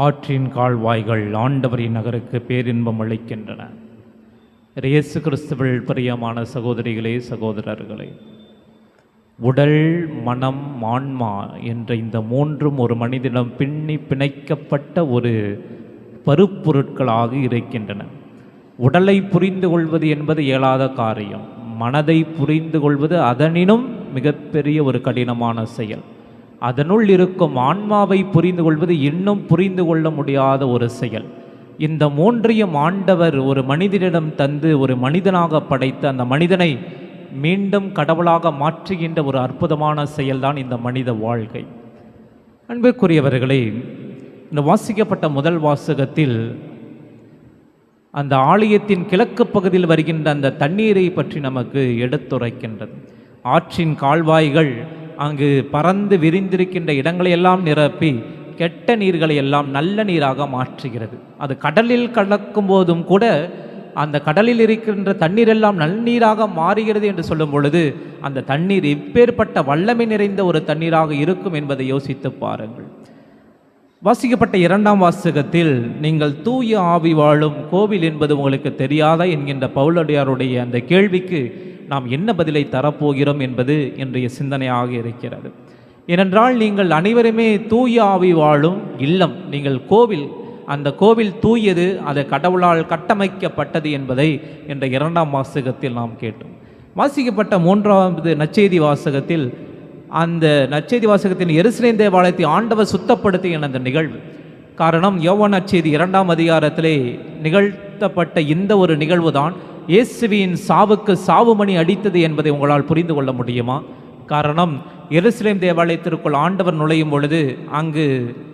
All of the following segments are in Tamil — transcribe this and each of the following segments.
ஆற்றின் கால்வாய்கள் ஆண்டவரின் நகருக்கு பேரின்பம் அளிக்கின்றன. இயேசு கிறிஸ்துவில் பிரியமான சகோதரிகளே சகோதரர்களே உடல் மனம் ஆன்மா என்ற இந்த மூன்றும் ஒரு மனிதனிடம் பின்னி பிணைக்கப்பட்ட ஒரு பருப்பொருட்களாக இருக்கின்றன. உடலை புரிந்து கொள்வது என்பது இயலாத காரியம். மனதை புரிந்து கொள்வது அதனினும் மிகப்பெரிய ஒரு கடினமான செயல். அதனுள் இருக்கும் ஆன்மாவை புரிந்து கொள்வது இன்னும் புரிந்து கொள்ள முடியாத ஒரு செயல். இந்த மூன்றையும் ஆண்டவர் ஒரு மனிதனிடம் தந்து ஒரு மனிதனாக படைத்து அந்த மனிதனை மீண்டும் கடவுளாக மாற்றுகின்ற ஒரு அற்புதமான செயல்தான் இந்த மனித வாழ்க்கை. அன்புக்குரியவர்களே இந்த வாசிக்கப்பட்ட முதல் வாசகத்தில் அந்த ஆலயத்தின் கிழக்கு பகுதியில் வருகின்ற அந்த தண்ணீரை பற்றி நமக்கு எடுத்துரைக்கின்றது. ஆற்றின் கால்வாய்கள் அங்கு பறந்து விரிந்திருக்கின்ற இடங்களை எல்லாம் நிரப்பி கெட்ட நீர்களை எல்லாம் நல்ல நீராக மாற்றுகிறது. அது கடலில் கலக்கும் போதும் கூட அந்த கடலில் இருக்கின்ற தண்ணீர் எல்லாம் நன்னீராக மாறுகிறது என்று சொல்லும் பொழுது அந்த தண்ணீர் இப்பேற்பட்ட வல்லமை நிறைந்த ஒரு தண்ணீராக இருக்கும் என்பதை யோசித்து பாருங்கள். வாசிக்கப்பட்ட இரண்டாம் வாசகத்தில் நீங்கள் தூய ஆவி வாழும் கோவில் என்பது உங்களுக்கு தெரியாதா? என்கின்ற பவுலடியாருடைய அந்த கேள்விக்கு நாம் என்ன பதிலை தரப்போகிறோம் என்பது இன்றைய சிந்தனையாக இருக்கிறது. ஏனென்றால் நீங்கள் அனைவருமே தூய ஆவி வாழும் இல்லம். நீங்கள் கோவில் அந்த கோவில் தூயது அது கடவுளால் கட்டமைக்கப்பட்டது என்பதை என்ற இரண்டாம் வாசகத்தில் நாம் கேட்டோம். வாசிக்கப்பட்ட மூன்றாவது நச்செய்தி வாசகத்தில் அந்த நச்செய்தி வாசகத்தின் எருசலேம் தேவாலயத்தை ஆண்டவர் சுத்தப்படுத்திய அந்த நிகழ்வு. காரணம் யோவன் நச்செய்தி இரண்டாம் அதிகாரத்திலே நிகழ்த்தப்பட்ட இந்த ஒரு நிகழ்வு தான் இயேசுவின் சாவுக்கு சாவுமணி அடித்தது என்பதை உங்களால் புரிந்து கொள்ள முடியுமா? காரணம் எருசலேம் தேவாலயத்திற்குள் ஆண்டவர் நுழையும் பொழுது அங்கு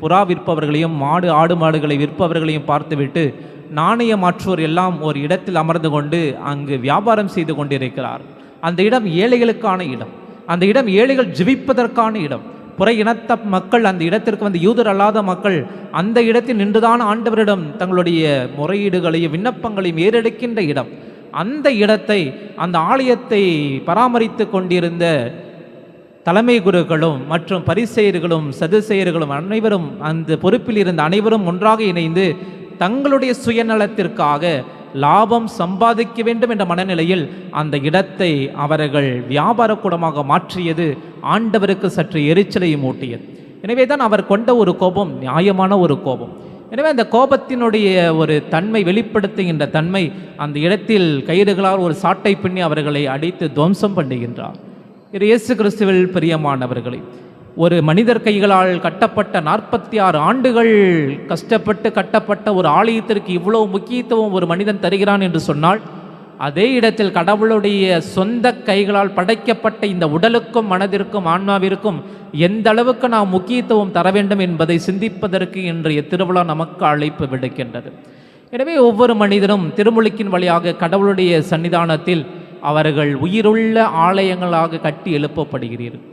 புறா விற்பவர்களையும் மாடு ஆடு மாடுகளை விற்பவர்களையும் பார்த்துவிட்டு நாணய மாற்றுவோர் எல்லாம் ஒரு இடத்தில் அமர்ந்து கொண்டு அங்கு வியாபாரம் செய்து கொண்டிருக்கிறார். அந்த இடம் ஏழைகளுக்கான இடம். அந்த இடம் ஏழைகள் ஜிவிப்பதற்கான இடம். புற இனத்த மக்கள் அந்த இடத்திற்கு வந்து யூதர் அல்லாத மக்கள் அந்த இடத்தில் நின்றுதான் ஆண்டவரிடம் தங்களுடைய முறையீடுகளையும் விண்ணப்பங்களையும் ஏறெடுக்கின்ற இடம். அந்த இடத்தை அந்த ஆலயத்தை பராமரித்து கொண்டிருந்த தலைமை குருக்களும் மற்றும் பரிசெயர்களும் சதுசெயர்களும் அனைவரும் அந்த பொறுப்பில் இருந்த அனைவரும் ஒன்றாக இணைந்து தங்களுடைய சுயநலத்திற்காக லாபம் சம்பாதிக்க வேண்டும் என்ற மனநிலையில் அந்த இடத்தை அவர்கள் வியாபார கூடமாக மாற்றியது ஆண்டவருக்கு சற்று எரிச்சலையும் ஊட்டியது. எனவே தான் அவர் கொண்ட ஒரு கோபம் நியாயமான ஒரு கோபம். எனவே அந்த கோபத்தினுடைய ஒரு தன்மை வெளிப்படுத்துகின்ற தன்மை அந்த இடத்தில் கயிறுகளால் ஒரு சாட்டை பின்னி அவர்களை அடித்து துவம்சம் பண்ணுகின்றார். இது இயேசு கிறிஸ்துவில் பிரியமானவர்களை ஒரு மனிதர் கைகளால் கட்டப்பட்ட நாற்பத்தி ஆறு ஆண்டுகள் கஷ்டப்பட்டு கட்டப்பட்ட ஒரு ஆலயத்திற்கு இவ்வளவு முக்கியத்துவம் ஒரு மனிதன் தருகிறான் என்று சொன்னால் அதே இடத்தில் கடவுளுடைய சொந்த கைகளால் படைக்கப்பட்ட இந்த உடலுக்கும் மனதிற்கும் ஆன்மாவிற்கும் எந்த அளவுக்கு நாம் முக்கியத்துவம் தர வேண்டும் என்பதை சிந்திப்பதற்கு இன்றைய திருவிழா நமக்கு அழைப்பு விடுக்கின்றது. எனவே ஒவ்வொரு மனிதனும் திருமுழுக்கின் வழியாக கடவுளுடைய சன்னிதானத்தில் அவர்கள் உயிருள்ள ஆலயங்களாக கட்டி எழுப்பப்படுகிறீர்கள்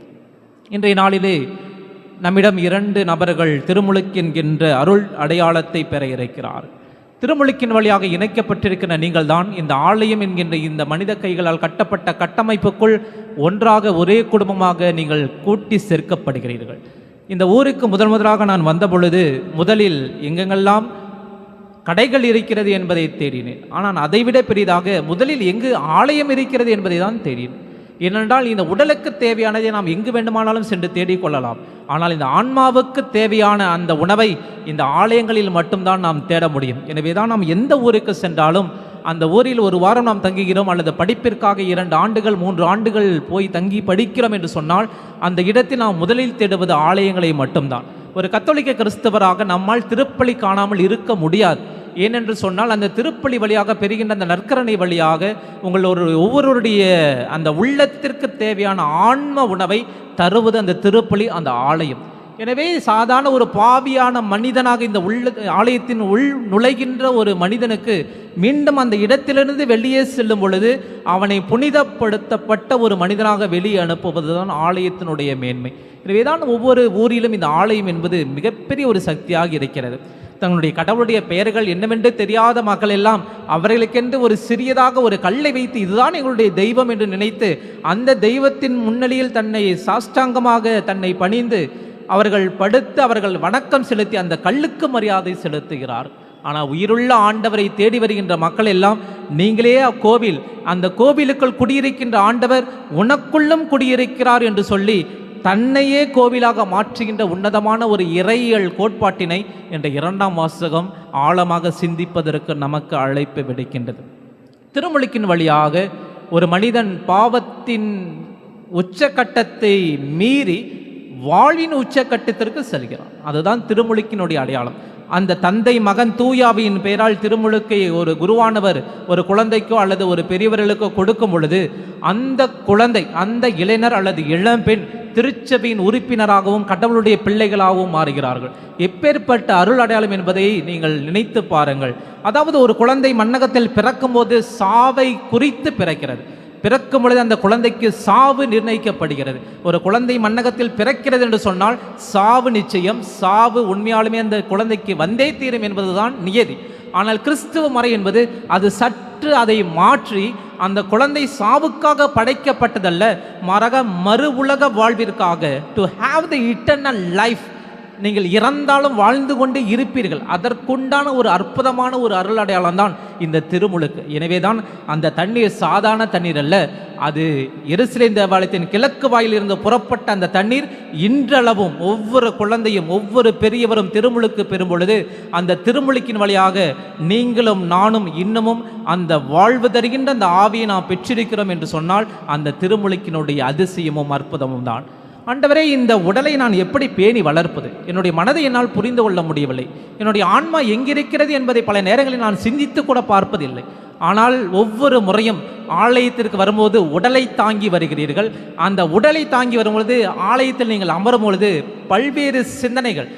இன்றைய நாளிலே நம்மிடம் இரண்டு நபர்கள் திருமுழுக்கின்கின்ற அருள் அடையாளத்தை பெற இருக்கிறார்கள் திருமுழுக்கின் வழியாக இணைக்கப்பட்டிருக்கிற நீங்கள் தான் இந்த ஆலயம் என்கின்ற இந்த மனித கைகளால் கட்டப்பட்ட கட்டமைப்புக்குள் ஒன்றாக ஒரே குடும்பமாக நீங்கள் கூட்டி சேர்க்கப்படுகிறீர்கள். இந்த ஊருக்கு முதல் முதலாக நான் வந்த பொழுது முதலில் எங்கெங்கெல்லாம் கடைகள் இருக்கிறது என்பதை தேடினேன். ஆனால் அதைவிட பெரிதாக முதலில் எங்கு ஆலயம் இருக்கிறது என்பதை தான் தேடினேன். ஏனென்றால் இந்த உடலுக்கு தேவையானதை நாம் எங்கு வேண்டுமானாலும் சென்று தேடிக்கொள்ளலாம். ஆனால் இந்த ஆன்மாவுக்கு தேவையான அந்த உணவை இந்த ஆலயங்களில் மட்டும்தான் நாம் தேட முடியும். எனவே தான் நாம் எந்த ஊருக்கு சென்றாலும் அந்த ஊரில் ஒரு வாரம் நாம் தங்குகிறோம் அல்லது படிப்பிற்காக இரண்டு ஆண்டுகள் மூன்று ஆண்டுகள் போய் தங்கி படிக்கிறோம் என்று சொன்னால் அந்த இடத்தில் நாம் முதலில் தேடுவது ஆலயங்களை மட்டும்தான். ஒரு கத்தோலிக்க கிறிஸ்தவராக நம்மால் திருப்பலி காணாமல் இருக்க முடியாது. ஏனென்று சொன்னால் அந்த திருப்பலி வழியாக பெறுகின்ற அந்த நற்கரணை வழியாக உங்கள் ஒரு ஒவ்வொருவருடைய அந்த உள்ளத்திற்கு தேவையான ஆன்ம உணவை தருவது அந்த திருப்பலி அந்த ஆலயம். எனவே சாதாரண ஒரு பாவியான மனிதனாக இந்த உள்ள ஆலயத்தின் உள் நுழைகின்ற ஒரு மனிதனுக்கு மீண்டும் அந்த இடத்திலிருந்து வெளியே செல்லும் பொழுது அவனை புனிதப்படுத்தப்பட்ட ஒரு மனிதனாக வெளியே அனுப்புவதுதான் ஆலயத்தினுடைய மேன்மை. எனவேதான் ஒவ்வொரு ஊரிலும் இந்த ஆலயம் என்பது மிகப்பெரிய ஒரு சக்தியாக இருக்கிறது. தங்களுடைய கடவுளுடைய பெயர்கள் என்னவென்று தெரியாத மக்கள் எல்லாம் அவர்களுக்கென்று ஒரு சிறியதாக ஒரு கல்லை வைத்து இதுதான் எங்களுடைய தெய்வம் என்று நினைத்து அந்த தெய்வத்தின் முன்னணியில் தன்னை சாஷ்டாங்கமாக தன்னை பணிந்து அவர்கள் படுத்து அவர்கள் வணக்கம் செலுத்தி அந்த கல்லுக்கு மரியாதை செலுத்துகிறார். ஆனால் உயிருள்ள ஆண்டவரை தேடி வருகின்ற மக்கள் எல்லாம் நீங்களே அக்கோவில் அந்த கோவிலுக்குள் குடியிருக்கின்ற ஆண்டவர் உனக்குள்ளும் குடியிருக்கிறார் என்று சொல்லி தன்னையே கோவிலாக மாற்றுகின்ற உன்னதமான ஒரு இறையியல் கோட்பாட்டினை என்ற இரண்டாம் வாசகம் ஆழமாக சிந்திப்பதற்கு நமக்கு அழைப்பு விடுக்கின்றது. திருமொழிக்கின் வழியாக ஒரு மனிதன் பாவத்தின் உச்சக்கட்டத்தை மீறி வாழ்வின் உச்சக்கட்டத்திற்கு செல்கிறான். அதுதான் திருமொழிக்கினுடைய அடையாளம். அந்த தந்தை மகன் தூயாவியின் பெயரால் திருமுழுக்கை ஒரு குருவானவர் ஒரு குழந்தைக்கோ அல்லது ஒரு பெரியவர்களுக்கோ கொடுக்கும் பொழுது அந்த குழந்தை அந்த இளைஞர் அல்லது இளம்பெண் திருச்சபையின் உறுப்பினராகவும் கடவுளுடைய பிள்ளைகளாகவும் மாறுகிறார்கள். எப்பேற்பட்ட அருள் அடையாளம் என்பதை நீங்கள் நினைத்து பாருங்கள். அதாவது ஒரு குழந்தை மன்னகத்தில் பிறக்கும்போது சாவை குறித்து பிறக்கிறது. பிறக்கும் பொழுது அந்த குழந்தைக்கு சாவு நிர்ணயிக்கப்படுகிறது. ஒரு குழந்தை மன்னகத்தில் பிறக்கிறது என்று சொன்னால் சாவு நிச்சயம் சாவு உண்மையாலுமே அந்த குழந்தைக்கு வந்தே தீரும் என்பதுதான் நியதி. ஆனால் கிறிஸ்துவ முறை என்பது அது சற்று அதை மாற்றி அந்த குழந்தை சாவுக்காக படைக்கப்பட்டதல்ல மாறாக மறு உலக வாழ்விற்காக to have the eternal life நீங்கள் இறந்தாலும் வாழ்ந்து கொண்டு இருப்பீர்கள். அதற்குண்டான ஒரு அற்புதமான ஒரு அருள் அடையாளம் தான் இந்த திருமுழுக்கு. எனவே தான் அந்த தண்ணீர் சாதாரண தண்ணீர் அல்ல. அது எருசலேம் தேவாலயத்தின் கிழக்கு வாயிலிருந்து புறப்பட்ட அந்த தண்ணீர் இன்றளவும் ஒவ்வொரு குழந்தையும் ஒவ்வொரு பெரியவரும் திருமுழுக்கு பெறும் பொழுது அந்த திருமுழுக்கின் வழியாக நீங்களும் நானும் இன்னமும் அந்த வாழ்வு தருகின்ற அந்த ஆவியை நாம் பெற்றிருக்கிறோம் என்று சொன்னால் அந்த திருமுழுக்கினுடைய அதிசயமும் அற்புதமும் தான். ஆண்டவரே இந்த உடலை நான் எப்படி பேணி வளர்ப்பது? என்னுடைய மனதை என்னால் புரிந்து கொள்ள முடியவில்லை. என்னுடைய ஆன்மா எங்கிருக்கிறது என்பதை பல நேரங்களில் நான் சிந்தித்து கூட பார்ப்பதில்லை. ஆனால் ஒவ்வொரு முறையும் ஆலயத்திற்கு வரும்போது உடலை தாங்கி வருகிறீர்கள். அந்த உடலை தாங்கி வரும்பொழுது ஆலயத்தில் நீங்கள் அமரும் பொழுது பல்வேறு சிந்தனைகள்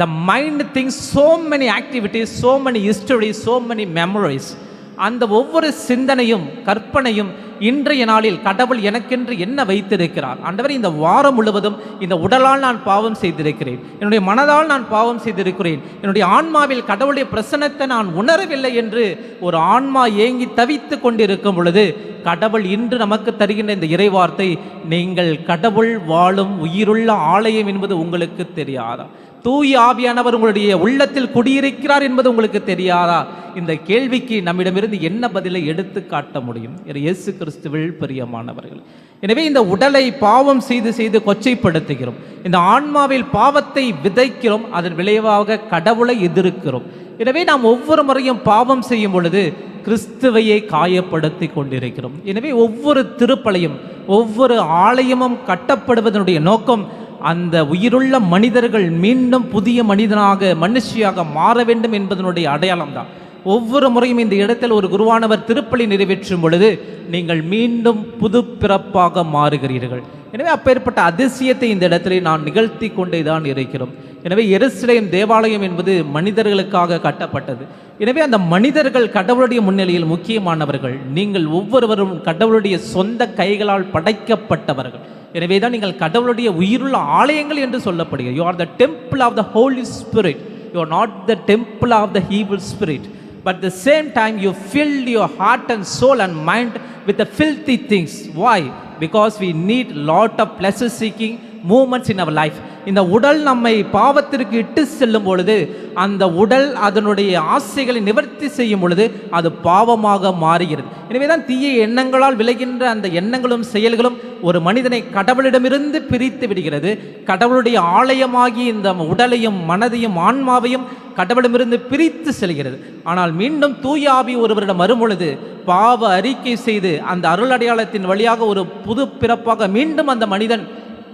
the mind things so many activities so many history so many memories அந்த ஒவ்வொரு சிந்தனையும் கற்பனையும் இன்றைய நாளில் கடவுள் எனக்கென்று என்ன வைத்திருக்கிறார்? ஆண்டவர் இந்த வாரம் முழுவதும் இந்த உடலால் நான் பாவம் செய்திருக்கிறேன். என்னுடைய மனதால் நான் பாவம் செய்திருக்கிறேன். என்னுடைய ஆன்மாவில் கடவுளுடைய பிரசனத்தை நான் உணரவில்லை என்று ஒரு ஆன்மா ஏங்கி தவித்து கொண்டிருக்கும் பொழுது கடவுள் இன்று நமக்கு தருகின்ற இந்த இறைவார்த்தை நீங்கள் கடவுள் வாழும் உயிருள்ள ஆலயம் என்பது உங்களுக்கு தெரியாதா? தூய ஆவியானவர் உங்களுடைய உள்ளத்தில் குடியிருக்கிறார் என்பது உங்களுக்கு தெரியாதா? இந்த கேள்விக்கு நம்மிடமிருந்து என்ன பதிலை எடுத்து காட்ட முடியும்? இயேசு கிறிஸ்துவில் பிரியமானவர்கள். எனவே இந்த உடலை பாவம் செய்து செய்து கொச்சைப்படுத்துகிறோம். இந்த ஆன்மாவில் பாவத்தை விதைக்கிறோம். அதன் விளைவாக கடவுளை எதிர்க்கிறோம். எனவே நாம் ஒவ்வொரு முறையும் பாவம் செய்யும் பொழுது கிறிஸ்துவையை காயப்படுத்தி கொண்டிருக்கிறோம். எனவே ஒவ்வொரு திருப்பலையும் ஒவ்வொரு ஆலயமும் கட்டப்படுவதனுடைய நோக்கம் அந்த உயிருள்ள மனிதர்கள் மீண்டும் புதிய மனிதனாக மனுஷியாக மாற வேண்டும் என்பதனுடைய அடையாளம் தான் ஒவ்வொரு முறையும் இந்த இடத்தில் ஒரு குருவானவர் திருப்பலி நிறைவேற்றும் பொழுது நீங்கள் மீண்டும் புது பிறப்பாக மாறுகிறீர்கள். எனவே அப்பேற்பட்ட அதிசயத்தை இந்த இடத்திலே நான் நிகழ்த்தி கொண்டே தான் இருக்கிறோம். எனவே எருசலேம் தேவாலயம் என்பது மனிதர்களுக்காக கட்டப்பட்டது. எனவே அந்த மனிதர்கள் கடவுளுடைய முன்னிலையில் முக்கியமானவர்கள் நீங்கள் ஒவ்வொருவரும் கடவுளுடைய சொந்த கைகளால் படைக்கப்பட்டவர்கள். எனவே தான் நீங்கள் கடவுளுடைய உயிருள்ள ஆலயங்கள் என்று சொல்லப்படுகிறது you are the temple of the holy spirit you are not the temple of the evil spirit but the same time you filled your heart and soul and mind with the filthy things why because we need lot of pleasures seeking moments in our life இந்த உடல் நம்மை பாவத்திற்கு இட்டு செல்லும் பொழுது அந்த உடல் அதனுடைய ஆசைகளை நிவர்த்தி செய்யும் பொழுது அது பாவமாக மாறுகிறது. எனவே தான் தீய எண்ணங்களால் விளைகின்ற அந்த எண்ணங்களும் செயல்களும் ஒரு மனிதனை கடவுளிடமிருந்து பிரித்து விடுகிறது. கடவுளுடைய ஆலயமாகி இந்த உடலையும் மனதையும் ஆன்மாவையும் கடவுளிடமிருந்து பிரித்து செல்கிறது. ஆனால் மீண்டும் தூயாவி ஒருவரிடம் வரும்பொழுது பாவ அறிக்கை செய்து அந்த அருள் அடையாளத்தின் வழியாக ஒரு புது பிறப்பாக மீண்டும் அந்த மனிதன்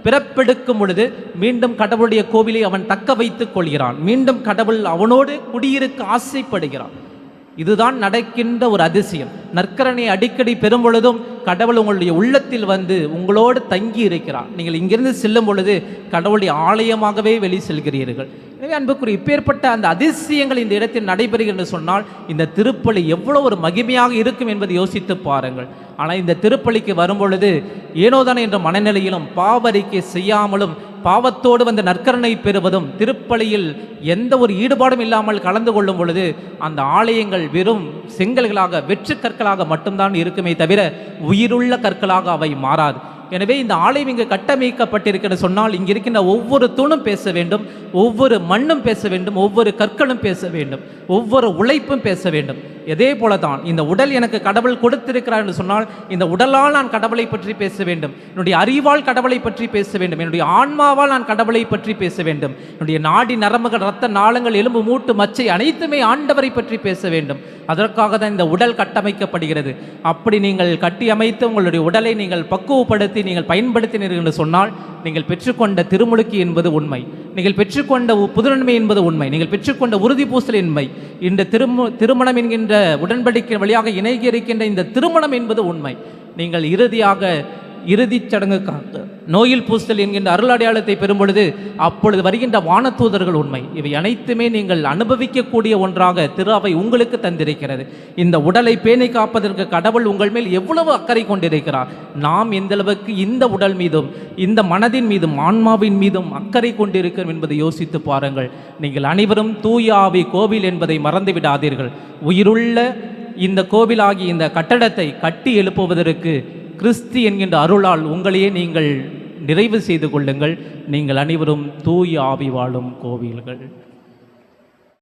பிறப்பெடுக்கும் பொழுது மீண்டும் கடவுளுடைய கோவிலை அவன் தக்க வைத்துக் கொள்கிறான். மீண்டும் கடவுள் அவனோடு குடியிருக்க ஆசைப்படுகிறான். இதுதான் நடக்கின்ற ஒரு அதிசயம். நற்கரனை அடிக்கடி பெறும் பொழுதும் கடவுள் உங்களுடைய உள்ளத்தில் வந்து உங்களோடு தங்கி இருக்கிறார் நீங்கள் இங்கிருந்து செல்லும் பொழுது கடவுளுடைய ஆலயமாகவே வெளி செல்கிறீர்கள். எனவே அன்புக்குரிய இப்பேற்பட்ட அந்த அதிசயங்கள் இந்த இடத்தில் நடைபெறுகிறது என்று சொன்னால் இந்த திருப்பலி எவ்வளோ ஒரு மகிமையாக இருக்கும் என்பதை யோசித்து பாருங்கள். ஆனால் இந்த திருப்பலிக்கு வரும் பொழுது ஏனோதானே என்ற மனநிலையிலும் பாவரிக்கை செய்யாமலும் பாவத்தோடு வந்த நற்கரணை பெறுவதும் திருப்பலியில் எந்த ஒரு ஈடுபாடும் இல்லாமல் கலந்து கொள்ளும் பொழுது அந்த ஆலயங்கள் வெறும் செங்கல்களாக வெற்று கற்களாக மட்டும்தான் இருக்குமே தவிர உயிருள்ள கற்களாக அவை மாறாது. எனவே இந்த ஆலயம் இங்கு கட்டமைக்கப்பட்டிருக்கிறது சொன்னால் இங்கு இருக்கின்ற ஒவ்வொரு தூணும் பேச வேண்டும் ஒவ்வொரு மண்ணும் பேச வேண்டும் ஒவ்வொரு கற்களும் பேச வேண்டும் ஒவ்வொரு உழைப்பும் பேச வேண்டும். இதே போல தான் இந்த உடல் எனக்கு கடவுள் கொடுத்திருக்கிறார் என்று சொன்னால் இந்த உடலால் நான் கடவுளை பற்றி பேச வேண்டும் என்னுடைய அறிவால் கடவுளை பற்றி பேச வேண்டும் என்னுடைய ஆன்மாவால் நான் கடவுளை பற்றி பேச வேண்டும் என்னுடைய நாடி நரம்புகள் ரத்த நாளங்கள் எலும்பு மூட்டு மச்சை அனைத்துமே ஆண்டவரை பற்றி பேச வேண்டும். அதற்காக தான் இந்த உடல் கட்டமைக்கப்படுகிறது. அப்படி நீங்கள் கட்டி அமைத்து உங்களுடைய உடலை நீங்கள் பக்குவப்படுத்தி நீங்கள் பயன்படுத்தினீர்கள் என்று சொன்னால் நீங்கள் பெற்றுக்கொண்ட திருமுழுக்கு என்பது உண்மை. நீங்கள் பெற்றுக்கொண்ட புதுநன்மை என்பது உண்மை. நீங்கள் பெற்றுக்கொண்ட உறுதி பூசல் உண்மை இந்த திருமு திருமணம் என்கின்ற உடன்படிக்கை வழியாக இணைகி இருக்கின்ற இந்த திருமணம் என்பது உண்மை. நீங்கள் இறுதியாக இறுதிச் சடங்குக்காக நோயில் பூசல் என்கின்ற அருள் பெறும்பொழுது அப்பொழுது வருகின்ற வானத்தூதர்கள் உண்மை. இவை அனைத்துமே நீங்கள் அனுபவிக்கக்கூடிய ஒன்றாக திரு அவை உங்களுக்கு தந்திருக்கிறது. இந்த உடலை பேணி காப்பதற்கு கடவுள் உங்கள் மேல் எவ்வளவு அக்கறை கொண்டிருக்கிறார். நாம் எந்தளவுக்கு இந்த உடல் மீதும் இந்த மனதின் மீதும் ஆன்மாவின் மீதும் அக்கறை கொண்டிருக்கிறோம் என்பதை யோசித்து பாருங்கள். நீங்கள் அனைவரும் தூயாவி கோவில் என்பதை மறந்து விடாதீர்கள். உயிருள்ள இந்த கோவிலாகி இந்த கட்டடத்தை கட்டி எழுப்புவதற்கு கிறிஸ்து என்கின்ற அருளால் உங்களையே நீங்கள் நிறைவு செய்து கொள்ளுங்கள். நீங்கள் அனைவரும் தூய் ஆவி வாழும் கோவில்கள்.